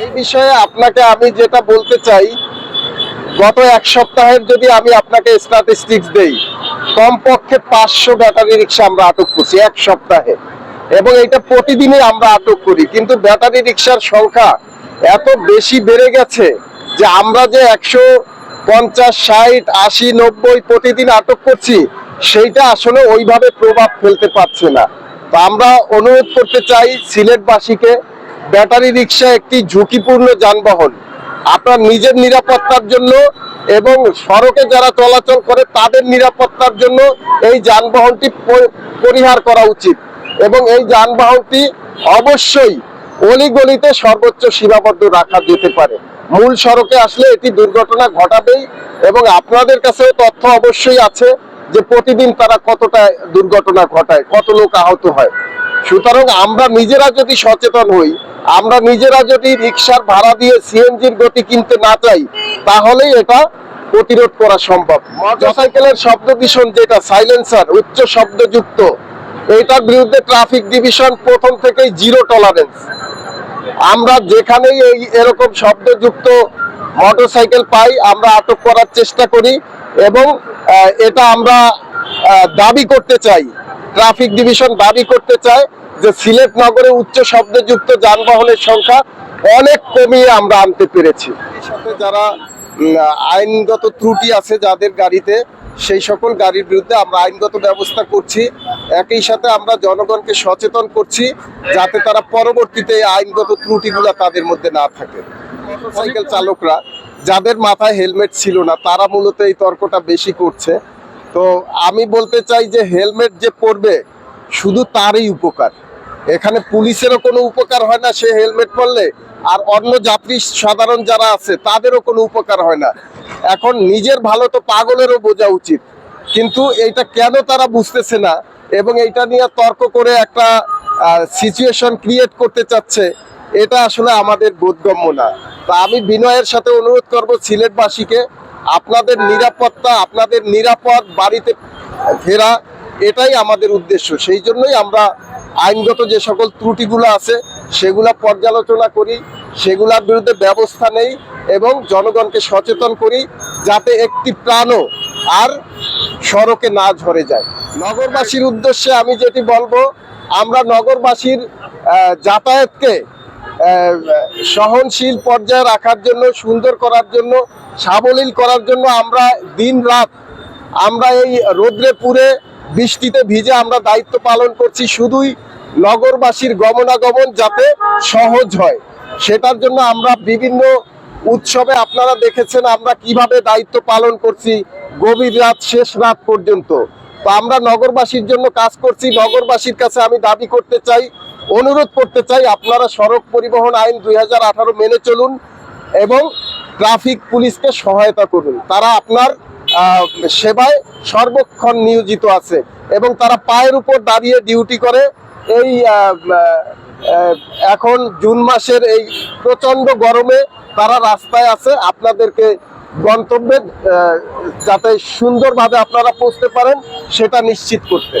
এই বিষয়ে আপনাকে আমি যেটা বলতে চাই, গত এক সপ্তাহের যদি আমি আপনাকে স্ট্যাটিস্টিক্স দেই, কমপক্ষে পাঁচশো ব্যাটারি রিক্সা আমরা আটক করছি এক সপ্তাহে। এবং এটা প্রতিদিনই আমরা আটক করি, কিন্তু ব্যাটারি রিক্সার সংখ্যা এত বেশি বেড়ে গেছে যে আমরা যে একশো পঞ্চাশ, ষাট, আশি, নব্বই প্রতিদিন আটক করছি, সেইটা আসলে ওইভাবে প্রভাব ফেলতে পারছে না। তো আমরা অনুরোধ করতে চাই সিলেটবাসীকে, ব্যাটারি রিক্সা একটি ঝুঁকিপূর্ণ যানবাহন। আপনার নিজের নিরাপত্তার জন্য এবং সড়কে যারা চলাচল করে তাদের নিরাপত্তার জন্য এই যানবাহনটি পরিহার করা উচিত। এবং এই যানবাহনটি অবশ্যই অলিগলিতে সর্বোচ্চ সীমাবদ্ধ রাখা যেতে পারে। মূল সড়কে আসলে এটি দুর্ঘটনা ঘটাবেই এবং আপনাদের কাছেও তথ্য অবশ্যই আছে যে প্রতিদিন তারা কতটা দুর্ঘটনা ঘটায়, কত লোক আহত হয়। সুতরাং আমরা নিজেরা যদি সচেতন হই, আমরা নিজেরা যদি রিক্সার ভাড়া দিয়ে সিএনজির গতি কিনতে না চাই, তাহলেই এটা প্রতিরোধ করা সম্ভব। মোটরসাইকেলের শব্দ দূষণ যেটা সাইলেন্সার উচ্চ শব্দযুক্ত, এটার বিরুদ্ধে ট্রাফিক ডিভিশন প্রথম থেকেই জিরো টলারেন্স আমরা যেখানেই এই এরকম শব্দযুক্ত মোটরসাইকেল পাই, আমরা আটক করার চেষ্টা করি এবং এটা আমরা দাবি করতে চাই, ট্রাফিক ডিভিশন দাবি করতে চায় যে সিলেট নগরে উচ্চ শব্দযুক্ত যানবাহনের সংখ্যা অনেক কমিয়ে আমরা আনতে পেরেছি। সাথে যারা আইনগত ত্রুটি আছে যাদের গাড়িতে, সেই সকল গাড়ির বিরুদ্ধে আমরা আইনগত ব্যবস্থা করছি। একই সাথে আমরা জনগণকে সচেতন করছি যাতে তারা পরবর্তীতে আইনগত ত্রুটিগুলো তাদের মধ্যে না থাকে। মোটরসাইকেল চালকরা, যাদের মাথায় হেলমেট ছিল না, তারা মূলত এই তর্কটা বেশি করছে। তো আমি বলতে চাই যে হেলমেট যে পরবে, শুধু তারই উপকার। এখানে পুলিশেরও কোনো উপকার হয় না সে হেলমেট পরলে, আর অন্য যাত্রী, সাধারণ যারা আছে, তাদেরও কোনো উপকার হয় না। এখন নিজের ভালো তো পাগলেরও বোঝা উচিত। কিন্তু এইটা কেন তারা বুঝতেছে না এবং এইটা নিয়ে তর্ক করে একটা সিচুয়েশন ক্রিয়েট করতে চাচ্ছে, এটা আসলে আমাদের বোধগম্য না। তা আমি বিনয়ের সাথে অনুরোধ করব সিলেটবাসীকে, আপনাদের নিরাপত্তা, আপনাদের নিরাপদ বাড়িতে ফেরা, এটাই আমাদের উদ্দেশ্য। সেই জন্যই আমরা আইনগত যে সকল ত্রুটিগুলো আছে, সেগুলা পর্যালোচনা করি, সেগুলোর বিরুদ্ধে ব্যবস্থা নেই এবং জনগণকে সচেতন করি, যাতে একটি প্রাণও আর সড়কে না ঝরে যায়। নগরবাসীর উদ্দেশ্যে আমি যেটি বলব, আমরা নগরবাসীর যাতায়াতকে সহনশীল পর্যায়ে রাখার জন্য, সুন্দর করার জন্য, সাবলীল করার জন্য আমরা দিন রাত আমরা এই রোদ্রে পুরে বৃষ্টিতে ভিজে আমরা দায়িত্ব পালন করছি, শুধুই নগরবাসীর গমনাগমন যাতে সহজ হয়। সেটার জন্য আমরা বিভিন্ন উৎসবে আপনারা দেখেছেন আমরা কীভাবে দায়িত্ব পালন করছি, গভীর রাত, শেষ রাত পর্যন্ত। তো আমরা নগরবাসীর জন্য কাজ করছি, নগরবাসীর কাছে আমি দাবি করতে চাই, অনুরোধ করতে চাই আপনারা সড়ক পরিবহন আইন দু হাজার আঠারো মেনে চলুন এবং ট্রাফিক পুলিশকে সহায়তা করুন। তারা আপনার সেবায় সর্বক্ষণ নিয়োজিত আছে এবং তারা পায়ের উপর দাঁড়িয়ে ডিউটি করে। এই এখন জুন মাসের এই প্রচণ্ড গরমে তারা রাস্তায় আছে। আপনাদেরকে গন্তব্যে যাতে সুন্দরভাবে আপনারা পৌঁছতে পারেন সেটা নিশ্চিত করতে।